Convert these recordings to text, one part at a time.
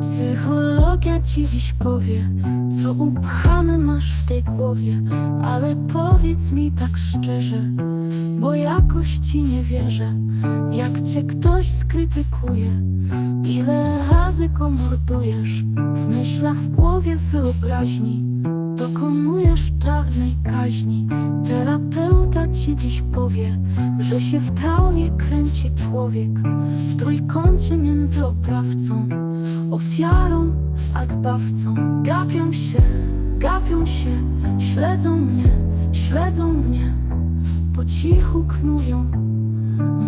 Psychologia ci dziś powie, co upchane masz w tej głowie, ale powiedz mi tak szczerze, bo jakoś ci nie wierzę. Jak cię ktoś skrytykuje, ile razy go mordujesz, w myślach, w głowie, wyobraźni, dokonujesz czarnej kaźni. Terapeuta ci dziś powie, że się w traumie kręci człowiek, w trójkącie między oprawcą ofiarą, a zbawcą. Gapią się, gapią się, śledzą mnie, śledzą mnie, po cichu knują,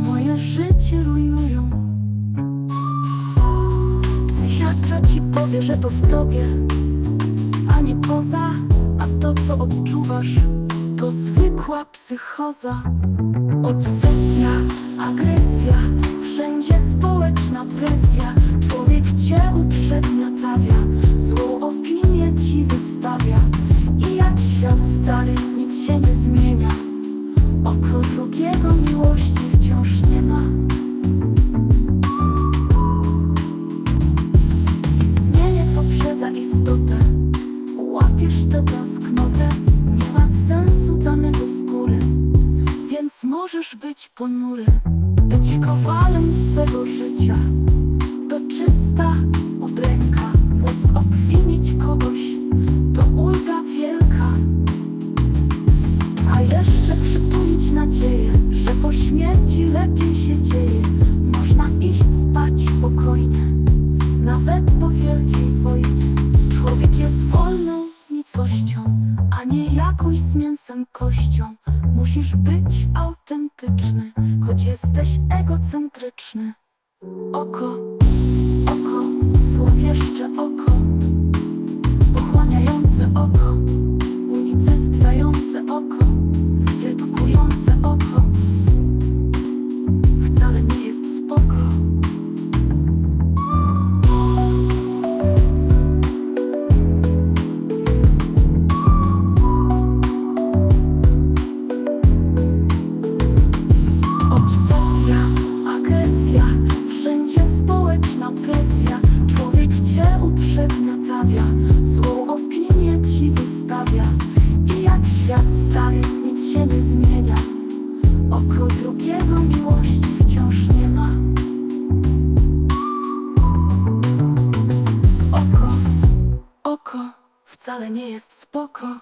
moje życie rujnują. Psychiatra ci powie, że to w tobie, a nie poza, a to co odczuwasz, to zwykła psychoza. Obsesja, agresja, wszędzie społeczna presja. Człowiek cię uprzedmiotawia, złą opinię ci wystawia. I jak świat stary, nic się nie zmienia. Możesz być ponury, być kowalem swego życia. Jakąś z mięsem kością. Musisz być autentyczny, choć jesteś egocentryczny. Oko wcale nie jest spoko.